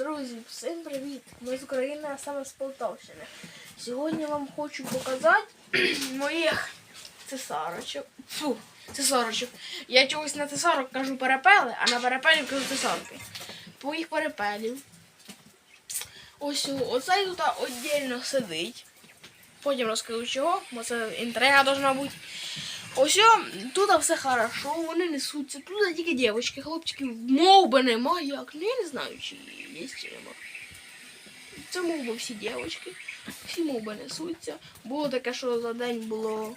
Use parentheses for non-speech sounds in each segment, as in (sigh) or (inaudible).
Друзі, всім привіт! Ми з України, а саме з Полтавщини. Сьогодні вам хочу показати (clears throat) моїх цесарочок. Фу, цесарочок. Я чогось на цесарок кажу перепели, а на перепелів кажу цесарки. Твоїх перепелів. Ось оцей тут віддільно сидить. Потім розкажу чого, бо це інтрига должна. Ось о, тут все хорошо, вони несуться. Тут тільки дівчатки, хлопчиків мов би нема як. Ну я не знаю, чи є чи нема. Це мов би всі дівчатки. Всі мов би несуться. Було таке, що за день було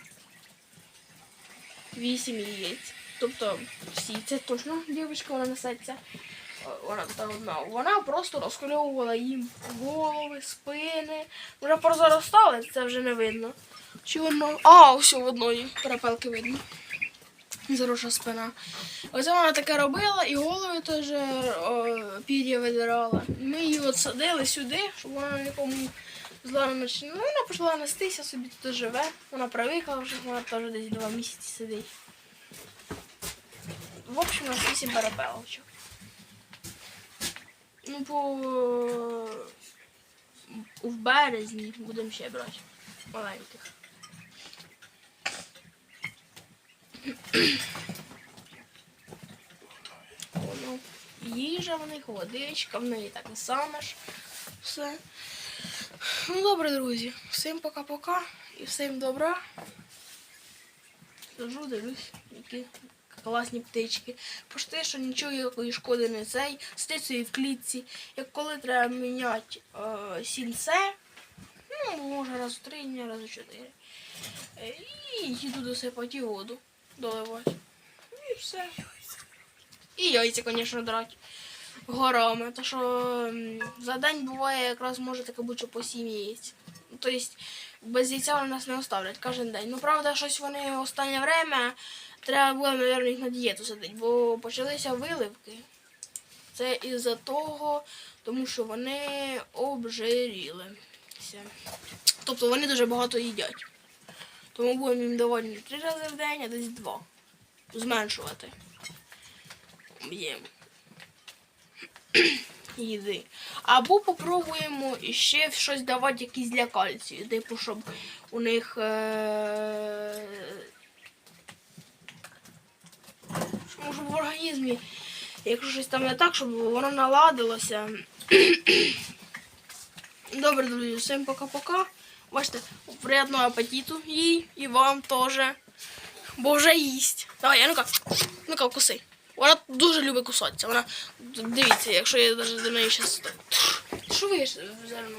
8 яєць. Тобто всі, це точно дівчинка, вона несеться. О, Вона та одна. Вона просто розкольовувала їм голови, спини. Вже порозаростали, це вже не видно. Чи воно. А, ось в одної перепелки видно. Заросша спина. Оце вона таке робила і голови теж пір'я видирала. Ми її от садили сюди, щоб вона нікому зла не начинила. Ну, вона почала нестися, собі тут живе. Вона привикла, вже вона теж десь два місяці сидить. В общем, у нас вісім перепелочок. Ну, по в березні будемо ще брати маленьких. Воно їжа в них, водичка, в неї так саме ж все. Ну добре, друзі. Всім пока-пока і всім добра. Сижу, дивлюсь, які класні птички. Пошти, що нічого якої шкоди не цей. Собі в клітці. Як коли треба міняти е, сінце, ну, може раз у три дні, раз у чотири. Е, І їду досипати воду доливати. І все. І яйця, звісно, драти горами. То що за день буває якраз може таке бути, по сім яєць. Тобто без яйця вони нас не оставлять кожен день. Ну, правда, щось вони останнє время треба було, мабуть, їх на дієту садити, бо почалися виливки. Це із-за того, тому що вони обжирілися. Тобто вони дуже багато їдять. Тому будемо їм давати не три рази в день, а десь два. Зменшувати. Їм. Їди. Або попробуємо ще щось давати якісь для кальцію. Типу, щоб у них. Е... щоб, Може в організмі, якщо щось там не так, щоб воно наладилося. (clears throat) Добре, друзі, всім пока-пока. Бачите, приятного апетиту їй і вам теж. Бо вже їсть. Давай, я ну-ка, ну-ка, куси. Вона дуже любить кусатися. Вона, дивіться, якщо я навіть до неї зараз... Що ви зерно?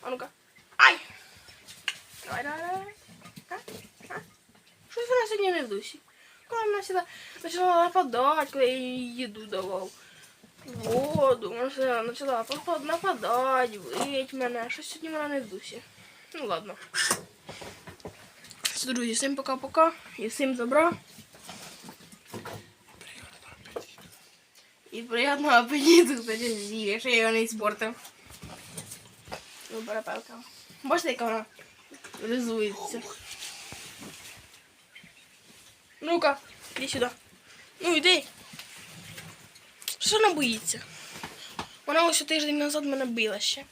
А ну-ка. Ай! Давай, давай, давай. Щось вона сьогодні не в дусі. Коли вона сюди почала нападати, я їй їду давав. Воду, вона почала нападати, вить мене. Щось сьогодні вона не в дусі. Ну ладно. Все, друзі, всім пока-пока і всім добра. І приємного апетиту, кстати, якщо я його не іспортив. Ну, перепелка. Бачите, яка вона ризується. Ну-ка, іди сюди. Ну, йди. Що вона боїться? Вона ось тиждень назад мене била ще.